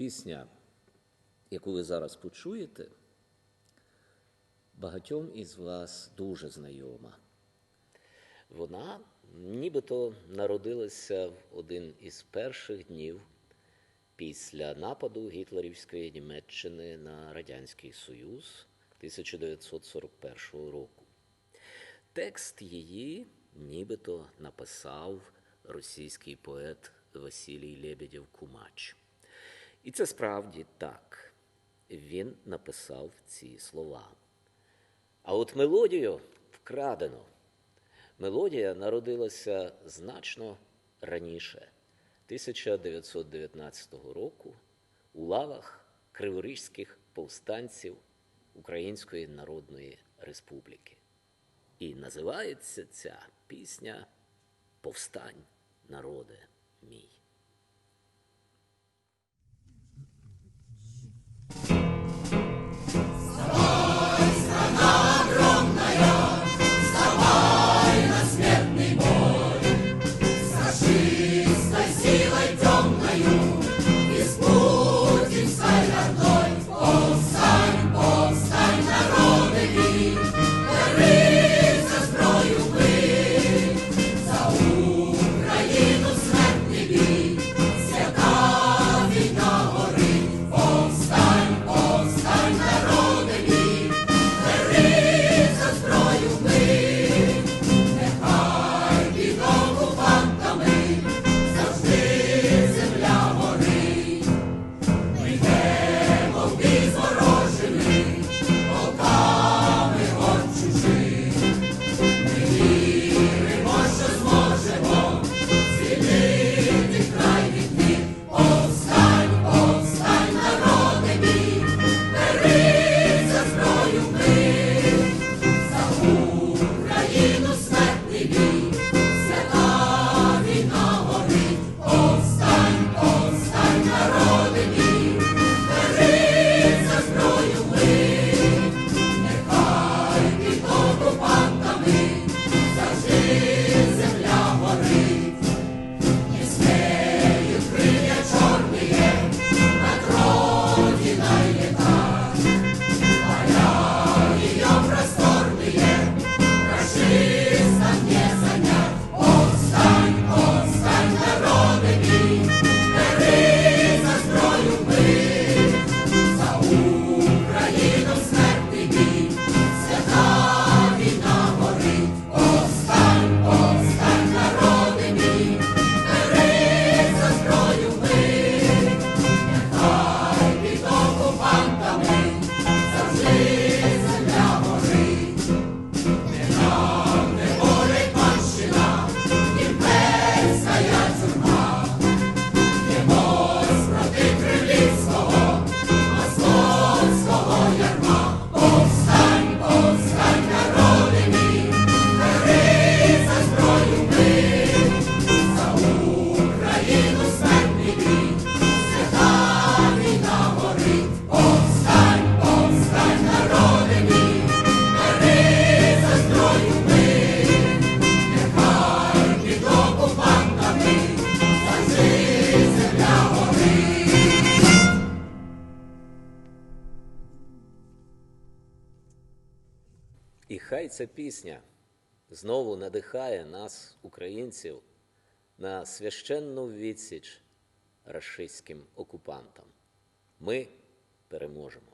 Пісня, яку ви зараз почуєте, багатьом із вас дуже знайома. Вона нібито народилася в один із перших днів після нападу гітлерівської Німеччини на Радянський Союз 1941 року. Текст її нібито написав російський поет Василій Лебедєв Кумач. І це справді так. Він написав ці слова. А от мелодію вкрадено. Мелодія народилася значно раніше, 1919 року, у лавах криворізьких повстанців Української Народної Республіки. І називається ця пісня Повстань, народе мій. І хай ця пісня знову надихає нас, українців, на священну відсіч рашистським окупантам. Ми переможемо.